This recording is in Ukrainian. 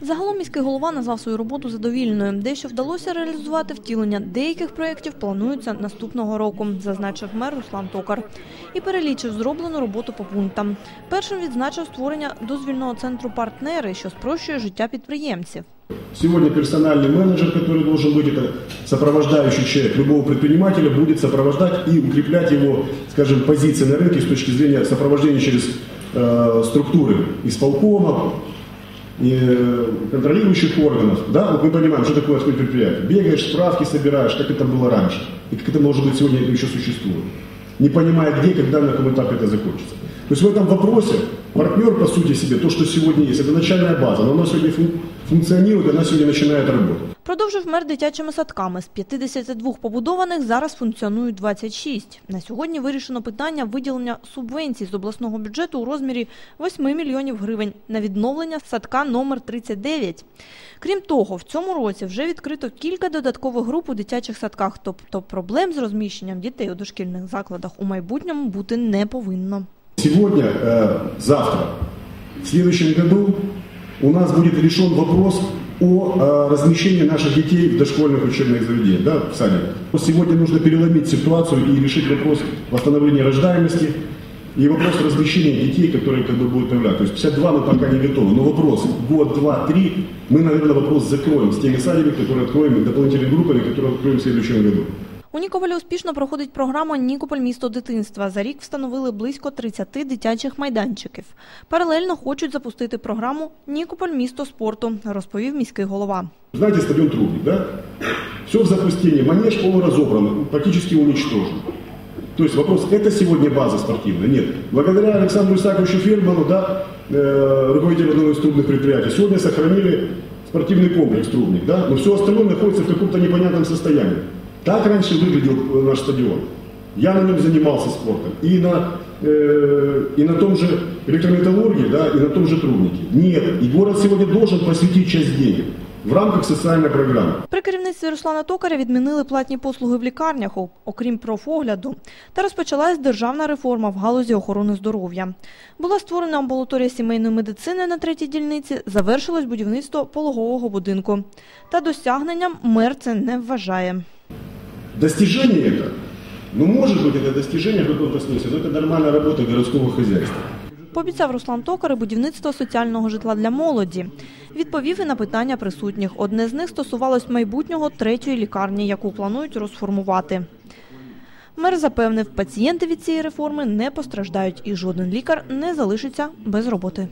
Загалом міський голова назвав свою роботу задовільною. Дещо вдалося реалізувати втілення деяких проєктів планується наступного року, зазначив мер Руслан Токар. І перелічив зроблену роботу по пунктам. Першим відзначив створення дозвільного центру партнери, що спрощує життя підприємців. Сегодня персональный менеджер, который должен быть, это сопровождающий человек любого предпринимателя, будет сопровождать и укреплять его, скажем, позиции на рынке с точки зрения сопровождения через э, структуры исполкома, и, э, контролирующих органов. Да? Вот мы понимаем, что такое открыть предприятие. Бегаешь, справки собираешь, как это было раньше. И как это может быть сегодня еще существует. Не понимая, где, когда, на каком этапе это закончится. То есть в этом вопросе партнер, по сути себе, то, что сегодня есть, это начальная база, но она сегодня фун- функционирует, она сегодня начинает работать. Продовжив мер дитячими садками. З 52 побудованих зараз функціонують 26. На сьогодні вирішено питання виділення субвенцій з обласного бюджету у розмірі 8 мільйонів гривень на відновлення садка номер 39. Крім того, в цьому році вже відкрито кілька додаткових груп у дитячих садках, тобто проблем з розміщенням дітей у дошкільних закладах у майбутньому бути не повинно. Сегодня, э, завтра, в следующем году у нас будет решен вопрос о э, размещении наших детей в дошкольных учебных заведениях, да, в садиках. Сегодня нужно переломить ситуацию и решить вопрос восстановления рождаемости и вопрос размещения детей, которые как бы будут появляться. То есть 52 мы пока не готовы, но вопрос год, два, три, мы, наверное, вопрос закроем с теми садиками, которые откроем, и дополнительными группами, которые откроем в следующем году. У Нікополі успішно проходить програма Нікополь місто дитинства. За рік встановили близько 30 дитячих майданчиків. Паралельно хочуть запустити програму Нікополь місто спорту, розповів міський голова. Знаете стадион Трубник, да? Все в запустении, манеж полуразобран, практически уничтожен. То есть вопрос, это сегодня база спортивная? Нет. Благодаря Александру Исааковичу Ферману, да, э, руководителю одного из трубных предприятий, сегодня сохранили спортивный комплекс Трубник, да, но все остальное находится в каком-то непонятном состоянии. Так раньше выглядел э, наш стадион. Я на нем занимался спортом. И на, э, и на том же электрометаллурге, да, и на том же Трубнике. Нет. И город сегодня должен посвятить часть денег в рамках социальной программы. При керівництві Руслана Токаря відмінили платні послуги в лікарнях, о- окрім профогляду, та розпочалась державна реформа в галузі охорони здоров'я. Була створена амбулаторія сімейної медицини на третій дільниці, завершилось будівництво пологового будинку. Та досягненням мер це не вважає. Достижение это, ну может быть это достижение в каком-то смысле, но это нормальная работа городского хозяйства. Пообіцяв Руслан Токар і будівництво соціального житла для молоді. Відповів і на питання присутніх. Одне з них стосувалось майбутнього третьої лікарні, яку планують розформувати. Мер запевнив, пацієнти від цієї реформи не постраждають і жоден лікар не залишиться без роботи.